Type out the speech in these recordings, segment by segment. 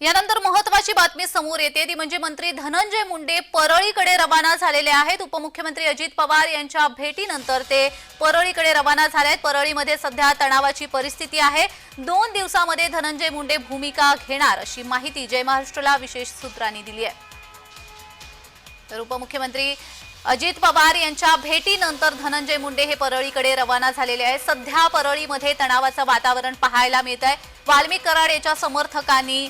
यानंतर महत्वाची बातमी समोर येते. ती म्हणजे मंत्री धनंजय मुंडे परळीकडे रवाना झालेले आहेत. उपमुख्यमंत्री अजित पवार यांच्या भेटीनंतर ते परळीकडे रवाना झाले आहेत परळीमध्ये सध्या तणावाची परिस्थिती आहे. दोन दिवसामध्ये धनंजय मुंडे भूमिका घेणार अशी माहिती जय महाराष्ट्रला विशेष सूत्रांनी दिली आहे. तर उपमुख्यमंत्री अजित पवार यांच्या भेटीनंतर धनंजय मुंडे हे परळीकडे रवाना झालेले आहेत. सध्या परळीमध्ये तणावाचं वातावरण पाहायला मिळत आहे वाल्मिक कराड याच्या समर्थकांनी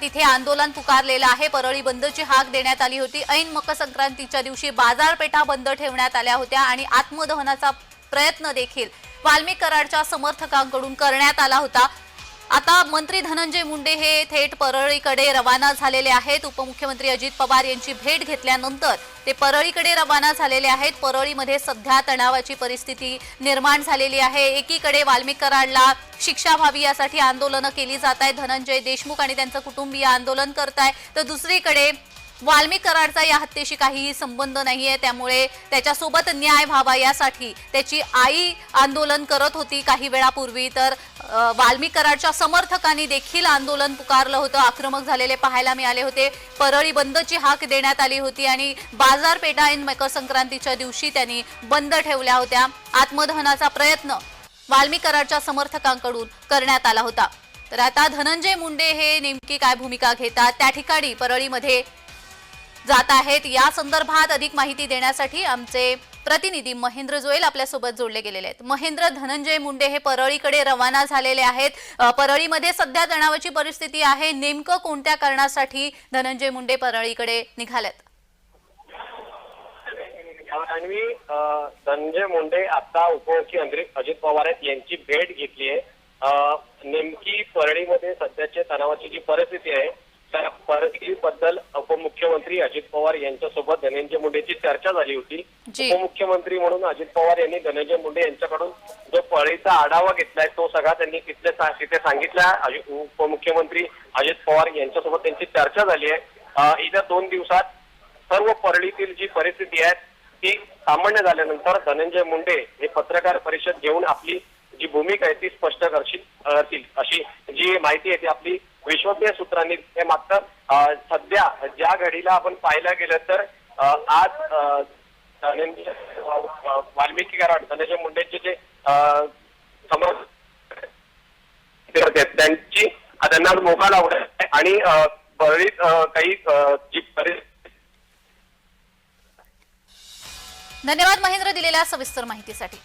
तिथे आंदोलन पुकारलेलं आहे. परळी बंदची हाक देण्यात आली होती. ऐन मकर संक्रांतीच्या दिवशी बाजारपेठा बंद ठेवण्यात आल्या होत्या आणि आत्मदहनाचा प्रयत्न देखील वाल्मिक कराडच्या समर्थकांकडून करण्यात आला होता. आता मंत्री धनंजय मुंडे हे थेट परळीकडे रवाना झालेले आहेत. उपमुख्यमंत्री अजित पवार यांची भेट घेतल्यानंतर ते परळीकडे रवाना झालेले आहेत. परळीमध्ये सध्या तणावाची परिस्थिती निर्माण झालेली आहे. एकीकडे वाल्मिक कराडला शिक्षा व्हावी यासाठी आंदोलनं केली जात आहेत. धनंजय देशमुख आणि त्यांचं कुटुंबीय आंदोलन करताय तर दुसरीकडे वाल्मिक कराडचा या हत्येशी काहीही संबंध नाहीये. त्यामुळे त्याच्यासोबत न्याय व्हावा यासाठी त्याची आई आंदोलन करत होती काही वेळापूर्वी. तर अ, वाल्मिक कराडच्या समर्थकांनी देखील आंदोलन पुकारलं होतं. आक्रमक झालेले पाहायला मिळाले होते. परळी बंदची हाक देण्यात आली होती आणि बाजारपेठा इन मकर संक्रांतीच्या दिवशी त्यांनी बंद ठेवल्या होत्या. आत्मदहनाचा प्रयत्न वाल्मिक कराडच्या समर्थकांकडून करण्यात आला होता. तर आता धनंजय मुंडे हे नेमकी काय भूमिका घेतात? त्या ठिकाणी परळीमध्ये जात आहेत. या संदर्भात अधिक माहिती देण्यासाठी आमचे प्रतिनिधी महेंद्र जोईल आपल्यासोबत जोडले गेलेले आहेत. महेंद्र धनंजय मुंडे हे परळीकडे रवाना झालेले आहेत. परळीमध्ये सध्या तणावाची परिस्थिती आहे. नेमकं कोणत्या कारणासाठी धनंजय मुंडे परळीकडे निघालेत? आणि धनंजय मुंडे आता उपमुख्यमंत्री अजित पवार आहेत. यांची भेट घेतली आहे. नेमकी परळीमध्ये सध्याच्या तणावाची जी परिस्थिती आहे त्या परिस्थितीबद्दल उपमुख्यमंत्री अजित पवार यांच्यासोबत धनंजय मुंडेची चर्चा झाली होती. उपमुख्यमंत्री म्हणून अजित पवार यांनी धनंजय मुंडे यांच्याकडून जो परळीचा आढावा घेतलाय तो सगळा त्यांनी तिथले तिथे सांगितला. उपमुख्यमंत्री अजित पवार यांच्यासोबत त्यांची चर्चा झाली आहे. येत्या दोन दिवसात सर्व परळीतील जी परिस्थिती आहे ती सामान्य झाल्यानंतर धनंजय मुंडे हे पत्रकार परिषद घेऊन आपली जी भूमिका आहे ती स्पष्ट करशील करतील. अशी जी माहिती आहे ती आपली विश्वसनीय सूत्रांनी हे मात्र सध्या ज्या घडीला आपण पाहायला गेलं तर आज धनंजय वाल्मिकी कराड धनंजय मुंडेचे जे अ, समर्थक त्यांची त्यांना मोका लावला आहे आणि बरीच काही जी परिस्थिती धन्यवाद महेंद्र दिलेल्या सविस्तर माहितीसाठी.